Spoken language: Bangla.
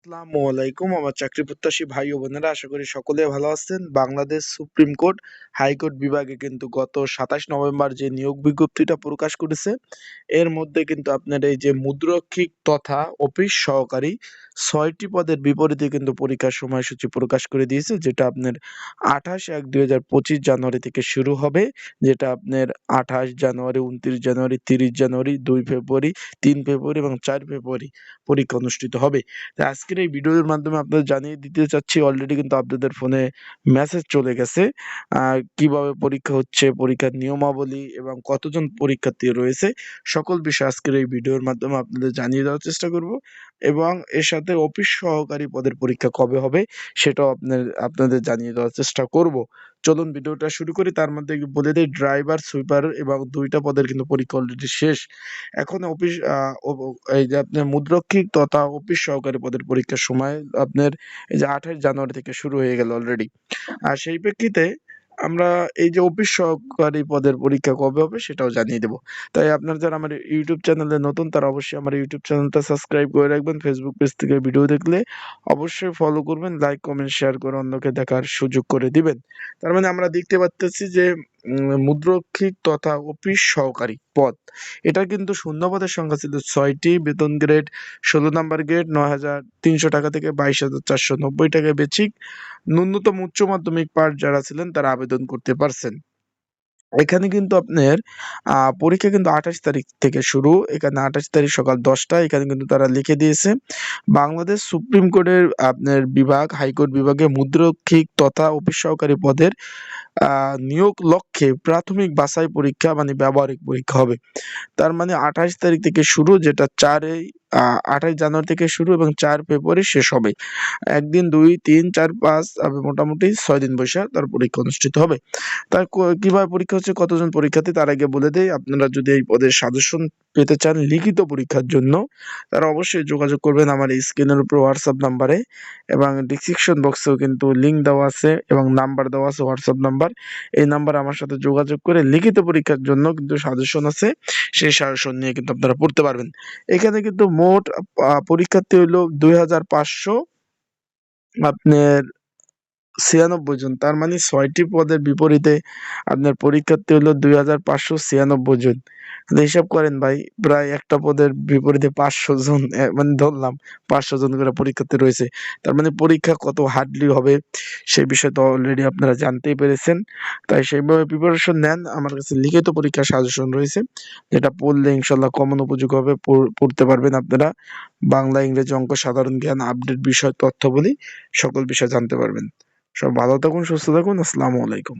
আসসালামু আলাইকুম। আমার চাকরি প্রত্যাশী ভাই ও বোনেরা, আশা করি সকলে ভালো আছেন। বাংলাদেশ সুপ্রিম কোর্ট হাইকোর্ট বিভাগে কিন্তু গত সাতাশ নভেম্বর যে নিয়োগ বিজ্ঞপ্তিটা প্রকাশ করেছে, এর মধ্যে কিন্তু আপনার এই যে মুদ্রক্ষিক তথা অফিস সহকারী ছয়টি পদের বিপরীতে কিন্তু পরীক্ষার সময়সূচি প্রকাশ করে দিয়েছে, যেটা আপনার আঠাশ এক দুই হাজার পঁচিশ জানুয়ারি থেকে শুরু হবে, যেটা আপনার আঠাশ জানুয়ারি, উনত্রিশ জানুয়ারি, তিরিশ জানুয়ারি, দুই ফেব্রুয়ারি, তিন ফেব্রুয়ারি এবং চার ফেব্রুয়ারি পরীক্ষা অনুষ্ঠিত হবে। তো আজকের এই ভিডিওর মাধ্যমে আপনাদের জানিয়ে দিতে চাচ্ছি অলরেডি কিন্তু আপনাদের ফোনে মেসেজ চলে গেছে কীভাবে পরীক্ষা হচ্ছে, পরীক্ষার নিয়মাবলী এবং কতজন পরীক্ষার্থী রয়েছে, সকল বিষয় আজকের এই ভিডিওর মাধ্যমে আপনাদের জানিয়ে দেওয়ার চেষ্টা করব এবং এর সাথে অফিস সহকারী পদের পরীক্ষা কবে হবে সেটাও আপনার, আপনাদের জানিয়ে দেওয়ার চেষ্টা করব। চলুন ভিডিওটা শুরু করি। তার মধ্যে বলে দিই ড্রাইভার সুইপার এবং দুইটা পদের কিন্তু পরীক্ষা অলরেডি শেষ। এখন অফিস এই যে আপনার মুদ্রক্ষিক তথা অফিস সহকারী পদের পরীক্ষার সময় আপনার এই যে আঠাশ জানুয়ারি থেকে শুরু হয়ে গেল অলরেডি আর সেই প্রেক্ষিতে আমরা এই যে অফিস সহকারী পদের পরীক্ষা কবে হবে সেটাও জানিয়ে দেবো। তাই আপনার যারা আমার ইউটিউব চ্যানেলে নতুন, তারা অবশ্যই আমার ইউটিউব চ্যানেলটা সাবস্ক্রাইব করে রাখবেন। ফেসবুক পেজ থেকে ভিডিও দেখলে অবশ্যই ফলো করবেন লাইক কমেন্ট শেয়ার করে অন্যকে দেখার সুযোগ করে দিবেন। তার মানে আমরা দেখতে পাচ্ছি যে মুদ্রক্ষিক তথা অফিস সহকারী পদ, এটা কিন্তু শূন্য পদের সংখ্যা ছিল ছয়টি। বেতন গ্রেড ষোলো নাম্বার গ্রেড নয় হাজার তিনশো টাকা থেকে বাইশ হাজার চারশো নব্বই টাকা বেচিক। ন্যূনতম উচ্চ মাধ্যমিক পাঠ যারা ছিলেন, তারা আবেদন করতে পারছেন। এখানে কিন্তু আপনার পরীক্ষা কিন্তু আঠাশ তারিখ থেকে শুরু। এখানে আঠাশ তারিখ সকাল দশটা, এখানে কিন্তু তারা লিখে দিয়েছে। বাংলাদেশ সুপ্রিম কোর্টের আপনার বিভাগ, হাইকোর্ট বিভাগে মুদ্রক্ষিক তথা অফিস সহকারী পদের নিয়োগ লক্ষ্যে প্রাথমিক বাছাই পরীক্ষা মানে ব্যবহারিক পরীক্ষা হবে। তার মানে আঠাশ তারিখ থেকে শুরু, যেটা চারই আঠাশ জানুয়ারি থেকে শুরু এবং চার ফেব্রুয়ারি শেষ হবে। একদিন, দুই, তিন, চার, পাঁচ মোটামুটি ছয় দিন বসে তার পরীক্ষা অনুষ্ঠিত হবে। তার কীভাবে পরীক্ষা হচ্ছে, কতজন পরীক্ষার্থী, তার আগে বলে দেয় আপনারা যদি এই পদের সাজেশন পেতে চান লিখিত পরীক্ষার জন্য, তারা অবশ্যই যোগাযোগ করবেন আমার এই স্ক্রিনের উপর হোয়াটসঅ্যাপ নাম্বারে এবং ডিসক্রিপশন বক্সেও কিন্তু লিঙ্ক দেওয়া আছে এবং নাম্বার দেওয়া আছে হোয়াটসঅ্যাপ নাম্বার এই নাম্বার আমার সাথে যোগাযোগ করে লিখিত পরীক্ষার জন্য কিন্তু সাজেশন আছে, সেই সাজেশন নিয়ে কিন্তু আপনারা পড়তে পারবেন। এখানে কিন্তু মোট পরীক্ষার্থী হইল দুই হাজার পাঁচশো আপনার ছিয়ানব্বই জন, তার মানে ছয়টি পদের বিপরীতে আপনার পরীক্ষার্থী হলো দুই হাজার পাঁচশো ছিয়ানব্বই জন। হিসাব করেন ভাই, প্রায় একটা পদের বিপরীতে পাঁচশো জন মানে ধরলাম পাঁচশো জন করে পরীক্ষার্থী রয়েছে। তার মানে পরীক্ষা কত হার্ডলি হবে সেই বিষয়ে তো অলরেডি আপনারা জানতেই পেরেছেন। তাই সেইভাবে প্রিপারেশন নেন। আমার কাছে লিখিত পরীক্ষার সাজেশন রয়েছে, যেটা পড়লে ইনশাল্লাহ কমন উপযোগ হবে পড়তে পারবেন আপনারা। বাংলা, ইংরেজি অঙ্ক, সাধারণ জ্ঞান আপডেট বিষয়, তথ্য বলি সকল বিষয় জানতে পারবেন। সব ভালো থাকুন, সুস্থ থাকুন, আসসালামু আলাইকুম।